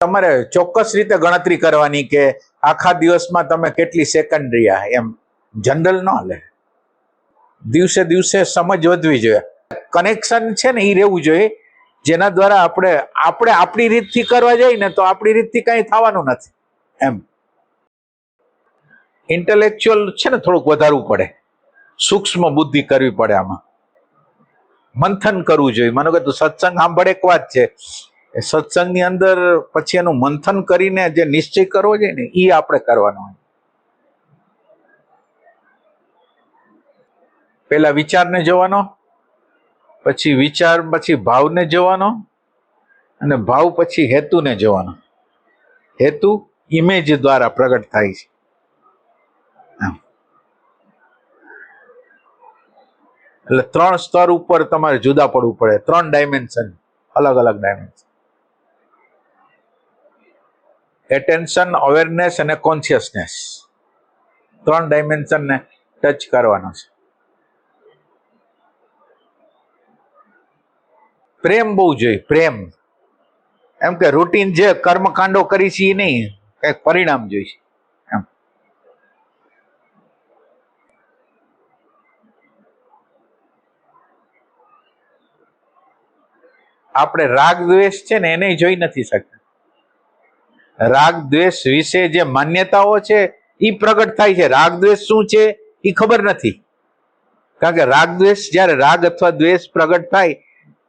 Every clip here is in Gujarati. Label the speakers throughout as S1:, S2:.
S1: તમારે ચોક્કસ રીતે ગણતરી કરવાની કે આખા દિવસમાં તમે કેટલી સેકન્ડ રહ્યા, એમ જનરલ ન લે. દિવસે દિવસે સમજ વધવી જોઈએ. કનેક્શન છે ને એ રહેવું જોઈએ, જેના દ્વારા આપણે આપણે આપણી રીતથી કરવા જઈએ ને તો આપણી રીતથી કંઈ થવાનું નથી, એમ. ઇન્ટેલેક્ચ્યુઅલ છે ને થોડુંક વધારવું પડે. સૂક્ષ્મ બુદ્ધિ કરવી પડે આમાં. મંથન કરવું જોઈએ. માનો કે સત્સંગ સાંભળે એક વાત છે. એ સત્સંગની અંદર પછી એનું મંથન કરીને જે નિશ્ચય કરવો જોઈએ ને એ આપણે કરવાનો હોય. પેલા વિચારને જોવાનો, પછી વિચાર, પછી ભાવને જોવાનો, અને ભાવ પછી હેતુને જોવાનો. હેતુ ઇમેજ દ્વારા પ્રગટ થાય છે. એટલે ત્રણ સ્તર ઉપર તમારે જુદા પડવું પડે. ત્રણ ડાયમેન્શન અલગ અલગ ડાયમેન્શન એટેન્શન અવેરનેસ અને કોન્શિયસનેસ ત્રણ ડાયમેન્શન ને ટચ કરવાનો છે. પ્રેમ બહુ જોઈએ, પ્રેમ. એમ કે રૂટીન જે કર્મકાંડો કરી છે એ નહીં, કંઈક પરિણામ જોઈશે એમ. આપણે રાગ દ્વેષ છે ને એને જોઈ નથી શકતા. રાગ દ્વેષ વિશે જે માન્યતાઓ છે એ પ્રગટ થાય છે. રાગ દ્વેષ શું છે એ ખબર નથી. કારણ કે રાગ દ્વેષ જ્યારે રાગ અથવા દ્વેષ પ્રગટ થાય,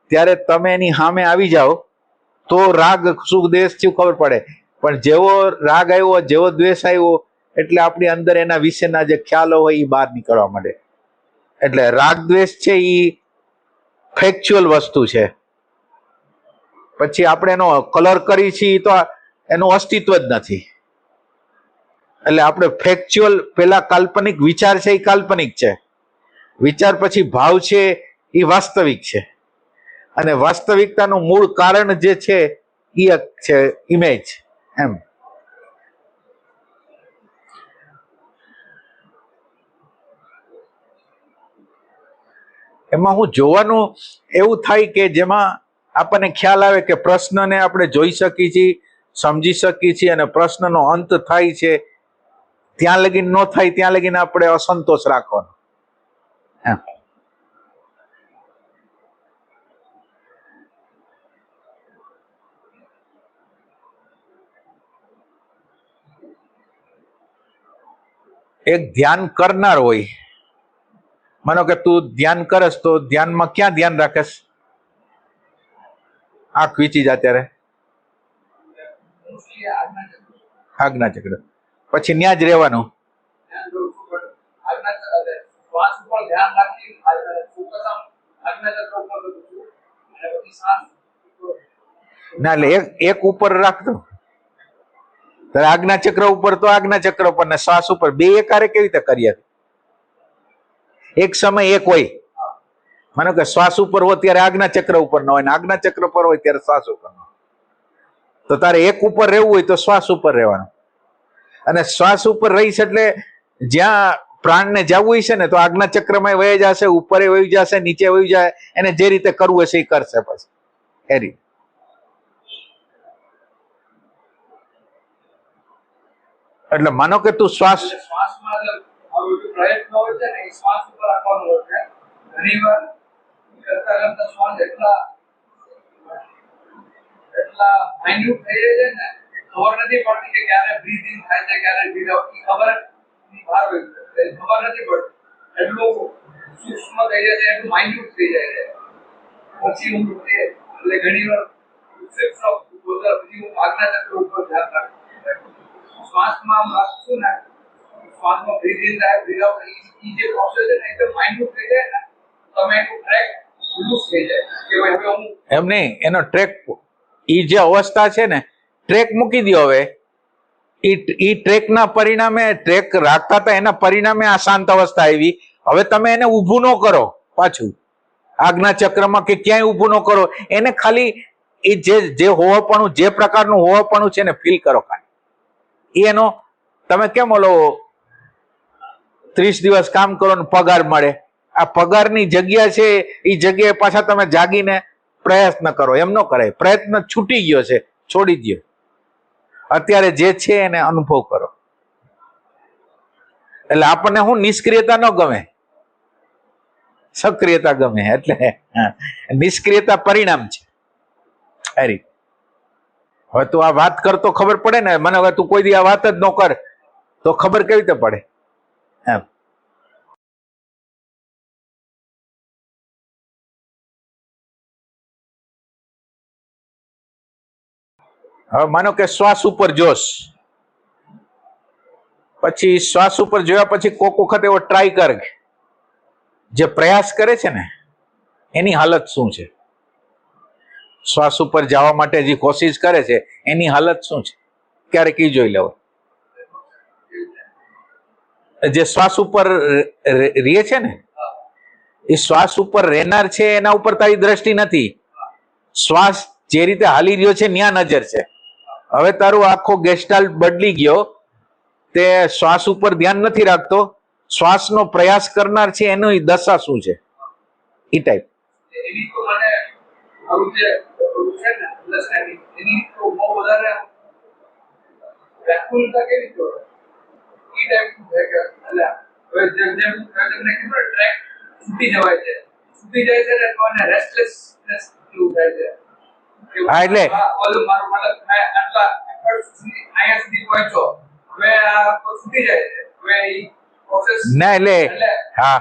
S1: ત્યારે તમે એની સામે આવી જાઓ, તો રાગ સુખ દ્વેષ થયું ખબર પડે. પણ જેવો રાગ આવ્યો, જેવો દ્વેષ આવ્યો, એટલે આપણી અંદર એના વિશેના જે ખ્યાલો હોય એ બહાર નીકળવા માંડે. એટલે રાગ દ્વેષ છે એ ફેક્ચ્યુઅલ વસ્તુ છે. પછી આપણે એનો કલર કરી છીએ, તો એનું અસ્તિત્વ જ નથી. એટલે આપણે ફેક્ચ્યુઅલ પેલા કાલ્પનિક વિચાર છે એ કાલ્પનિક છે. વિચાર પછી ભાવ છે એ વાસ્તવિક છે. અને વાસ્તવિકતાનું મૂળ કારણ જે છે એ છે ઇમેજ એમ. એમાં હું જોવાનું એવું થાય કે જેમાં આપણને ખ્યાલ આવે કે પ્રશ્નને આપણે જોઈ શકીએ છીએ સમજી શકીએ છીએ અને પ્રશ્નનો અંત થાય છે. ત્યાં લગીન ન થાય, ત્યાં લગીન આપણે અસંતોષ રાખવાનો. એક ધ્યાન કરનાર હોય. માનો કે તું ધ્યાન કરસ તો ધ્યાનમાં ક્યાં ધ્યાન રાખસ? આંખ વીચી જ ત્યારે. આજ્ઞા ચક્ર. પછી ત્યાં જ રહેવાનું. ના, એટલે એક એક ઉપર રાખતો તારે આજ્ઞા ચક્ર ઉપર તો આજ્ઞા ચક્ર ઉપર ને શ્વાસ ઉપર. બે એકારે કેવી રીતે કરીએ? એક સમય એક હોય. માનો કે શ્વાસ ઉપર હોય ત્યારે આજ્ઞા ચક્ર ઉપર ન હોય ને આજ્ઞા ચક્ર પર હોય ત્યારે શ્વાસ ઉપર ન હોય. તો તારે એક ઉપર રહેવું હોય તો શ્વાસ ઉપર રહેવાનું. અને શ્વાસ ઉપર રહીશ એટલે જ્યાં પ્રાણને જવું છે ને તો આજ્ઞા ચક્રમાં વહી જશે, ઉપરે વહી જશે, નીચે વહી જાય, એને જે રીતે કરવું હશે એ કરશે પછી. એ એટલે માનો કે તું શ્વાસ
S2: પ્રયત્ન હોય છે ને શ્વાસ ઉપર રાખવાનો હોય છે. ઘણી વાર કરતા કરતા શ્વાસ એટલા એટલા માઇન્યુટ થઈ જાય છે ને ખબર નથી પડતી કે ક્યારે બ્રીથ થાય છે, ક્યારે બ્રીથ એ ખબર બહાર ખબર નથી પડતી. એટલું સૂક્ષ્મ થઈ જાય છે, એટલું માઇન્યુટ થઈ જાય છે. પછી હું એટલે ઘણી વાર પછી હું આજ્ઞા ચક્ર ઉપર ધ્યાન રાખું શ્વાસમાં રાખશું ને, શ્વાસમાં બ્રીથ ઇન થાય બ્રીથ આઉટ ઈ જે પ્રોસેસ છે ને એકદમ માઇન્યુટ થઈ જાય ને તમે એનું ટ્રેક
S1: એમ નહીં, એનો ટ્રેક ઈ જે અવસ્થા છે ને ટ્રેક મૂકી દો હવે. ઈ ટ્રેકના પરિણામે ટ્રેક રાખતા હતા એના પરિણામે આ શાંત અવસ્થા આવી. હવે તમે એને ઊભું ન કરો પાછું. આજ્ઞા ચક્રમાં કે ક્યાંય ઊભું ન કરો. એને ખાલી એ જે જે હોવાપણું, જે પ્રકારનું હોવાપણું છે ને ફીલ કરો ખાલી. એનો, તમે કેમ ઓલો ત્રીસ દિવસ કામ કરો ને પગાર મળે? આ પગારની જગ્યા છે એ જગ્યાએ પાછા તમે જાગીને પ્રયત્ન કરો, એમ ન કરાય. પ્રયત્ન છૂટી ગયો છે, છોડી દો અત્યારે જે છે એને અનુભવ કરો. એટલે આપણને હું નિષ્ક્રિયતા ન ગમે? સક્રિયતા ગમે, એટલે નિષ્ક્રિયતા પરિણામ છે. હરી હવે તું આ વાત કરતો ખબર પડે ને, મને હવે તું કોઈ દી આ વાત જ ન કર, તો ખબર કેવી રીતે પડે? એમ હવે માનો કે શ્વાસ ઉપર જોશ. પછી શ્વાસ ઉપર જોયા પછી કોક વખત એવો ટ્રાય કર જે પ્રયાસ કરે છે ને, એની હાલત શું છે? શ્વાસ ઉપર જવા માટે જે કોશિશ કરે છે, એની હાલત શું છે? ક્યારેક એ જોઈ લેવો. જે શ્વાસ ઉપર રીએ છે ને, એ શ્વાસ ઉપર રહેનાર છે, એના ઉપર તારી દ્રષ્ટિ નથી. શ્વાસ જે રીતે હાલી રહ્યો છે ત્યાં નજર છે. હવે તારું આખો ગેસ્ટાલ બદલી ગયો. તે શ્વાસ ઉપર ધ્યાન નથી રાખતો. શ્વાસનો પ્રયાસ કરનાર છે, એનો દશા શું છે? એ ટાઈપ
S2: છૂટી જવાય છે છૂટી જાય છે
S1: હા, એટલે- ના એટલે હા.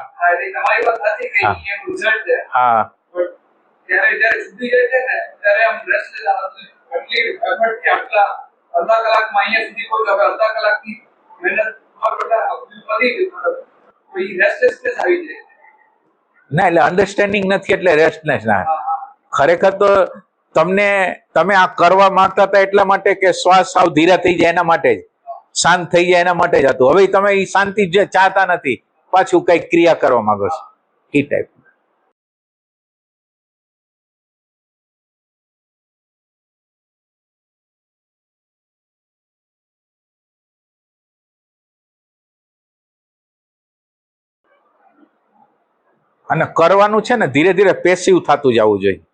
S2: હા એટલે જ્યારે જ્યારે સુધી જાય છે ને ત્યારે આમ રેસ્ટલેસ આટલી effort થી આટલા અડધા કલાકમાં અહીંયા સુધી પહોંચ્યો. હવે અડધા કલાકની મહેનત કરતા પતી ગઈ મતલબ કોઈ રેસ્ટલેસનેસ આવી જાય.
S1: ના એટલે અન્ડરસ્ટેન્ડિંગ નથી એટલે રેસ્ટનેસ ના ખરેખર તો તમને, તમે આ કરવા માંગતા હતા એટલા માટે કે શ્વાસ સાવ ધીરા થઈ જાય એના માટે જ. શાંત થઈ જાય એના માટે જ હતું. હવે તમે એ શાંતિ જે ચાહતા નથી. પાછું કંઈક ક્રિયા કરવા માંગો છો. એ ટાઈપ અને કરવાનું છે ને, ધીરે ધીરે પેસિવ થતું જવું જોઈએ.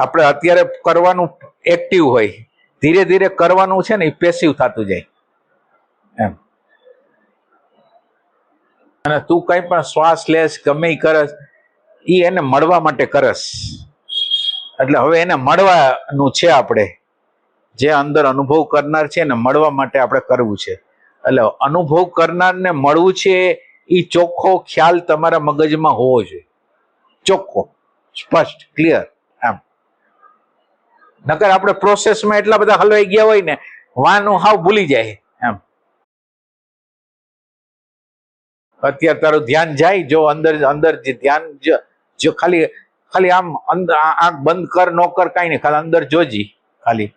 S1: આપણે અત્યારે કરવાનું એક્ટિવ હોય. ધીરે ધીરે કરવાનું છે ને એ પેસિવ થતું જાય. એમ. અને તું કઈ પણ શ્વાસ લેશ, ગમે કરસ એ એને મળવા માટે કરસ એટલે હવે એને મળવાનું છે આપણે. જે અંદર અનુભવ કરનાર છે એને મળવા માટે આપણે કરવું છે. એટલે અનુભવ કરનારને મળવું છે એ ચોખ્ખો ખ્યાલ તમારા મગજમાં હોવો જોઈએ. ચોખ્ખો. સ્પષ્ટ. ક્લિયર. નકર આપણે પ્રોસેસમાં એટલા બધા હલવાઈ ગયા હોય ને, વાનું હાવ ભૂલી જાય એમ. અત્યારે તારું ધ્યાન જાય, જો અંદર અંદર જે ધ્યાન, જો ખાલી ખાલી આમ અંદર આંખ બંધ કર, નો કર કાંઈ નહીં, ખાલી અંદર જોજી, ખાલી.